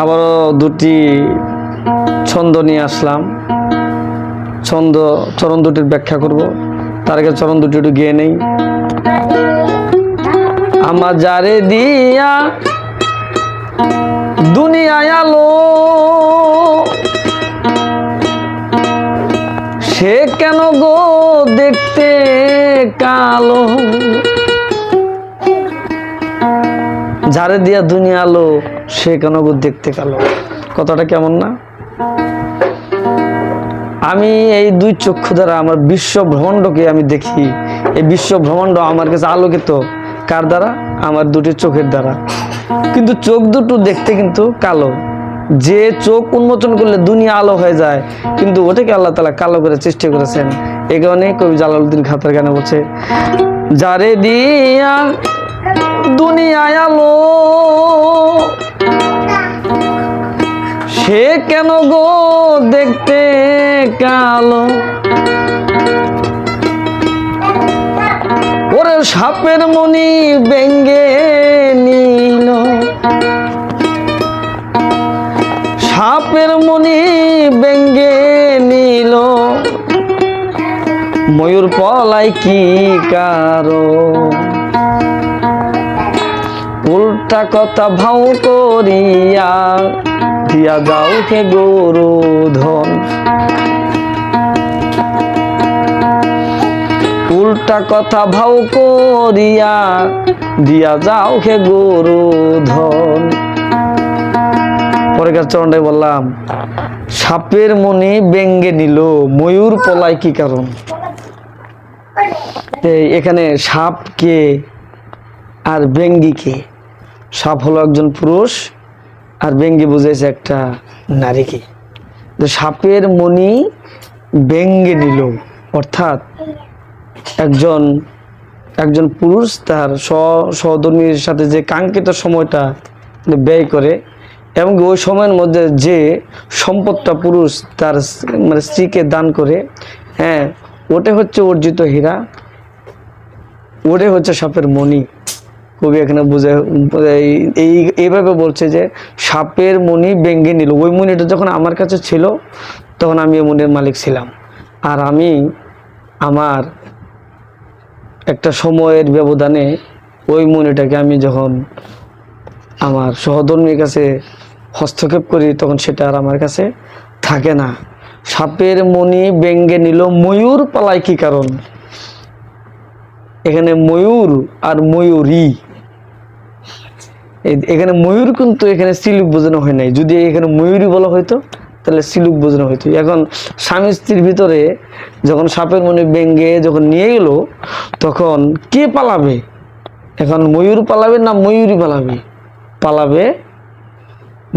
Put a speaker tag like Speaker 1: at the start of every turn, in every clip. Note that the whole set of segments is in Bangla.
Speaker 1: আবারও দুটি ছন্দ নিয়ে আসলাম। ছন্দ, চরণ দুটির ব্যাখ্যা করব। তার আগে চরণ দুটি একটু গিয়ে নেই। আমার যারে দিয়া দুনিয়ায় আলো, সে কেন গো দেখতে কালো? যারে দিয়া দুনিয়া আলো, সে কেন দেখতে কালো? কথাটা কেমন না? আমি এই দুই চক্ষু দ্বারা আমার বিশ্ব ভ্রমণ্ডকে আমি দেখি। এই বিশ্ব ভ্রমণ্ড আমার কাছে আলোকিত। কার দ্বারা? আমার দুটি চোখের দ্বারা। কিন্তু চোখ দুটো দেখতে কিন্তু কালো। যে চোখ উন্মোচন করলে দুনিয়া আলো হয়ে যায়, কিন্তু ওটাকে আল্লাহ তালা কালো করে চেষ্টা করেছেন। এই কারণে কবি জালালউদ্দিন খাতার গানে বলছে, যারে দিয়া দুনিয়ায় আলো। সে কেন গো দেখতে কালো? ওরে সাপের মনি ব্যঙ্গে নিল। সাপের মনি ব্যঙ্গে নিল। ময়ূর পলাই কি কারও? উল্টা কথা ভাও করিয়া, দিয়া যাও হে গরু ধন উল্টা কথা ভাও করিয়া, দিয়া যাও হে গরু ধন পরের চরণটাই বললাম, সাপের মনে ব্যঙ্গে নিল, ময়ূর পলায় কি কারণ? এখানে সাপকে আর ব্যঙ্গিকে সাপ হলো একজন পুরুষ আর ব্যঙ্গি বুঝেছে একটা নারীকে তো সাপের মণি ব্যঙ্গে নিল, অর্থাৎ একজন একজন পুরুষ তার সহধর্মীর সাথে যে কাঙ্ক্ষিত সময়টা ব্যয় করে এবং ওই সময়ের মধ্যে যে সম্পদটা পুরুষ তার মানে স্ত্রীকে দান করে হ্যাঁ ওটা হচ্ছে অর্জিত হীরা, ওটাই হচ্ছে সাপের মণি। কবি এখানে বুঝে এই- এই, এইভাবে বলছে যে সাপের মনি ব্যঙ্গে নিল। ওই মণিটা যখন আমার কাছে ছিল, তখন আমি ওই মণির মালিক ছিলাম। আর আমি আমার একটা সময়ের ব্যবধানে ওই মণিটাকে আমি যখন আমার সহধর্মীর কাছে হস্তক্ষেপ করি, তখন সেটা আর আমার কাছে থাকে না। সাপের মণি ব্যঙ্গে নিল ময়ূর পালায় কি কারণ? এখানে ময়ূর আর ময়ূরী। এখানে ময়ূর কিন্তু এখানে সিলুক বোঝানো হয় নাই। যদি এখানে ময়ূরী বলা হয়তো তাহলে সিলুক বোঝানো হয়তো এখন স্বামী স্ত্রীর ভিতরে যখন সাপের মনে ব্যঙ্গে যখন নিয়ে গেল, তখন কে পালাবে? এখন ময়ূর পালাবে না ময়ূরী পালাবে? পালাবে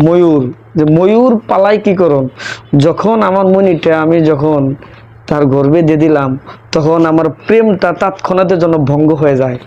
Speaker 1: ময়ূর। যে ময়ূর পালাই কি করুন? যখন আমার মনিটা আমি যখন তার গর্বে দিয়ে দিলাম, তখন আমার প্রেমটা তৎক্ষণাতের জন্য ভঙ্গ হয়ে যায়।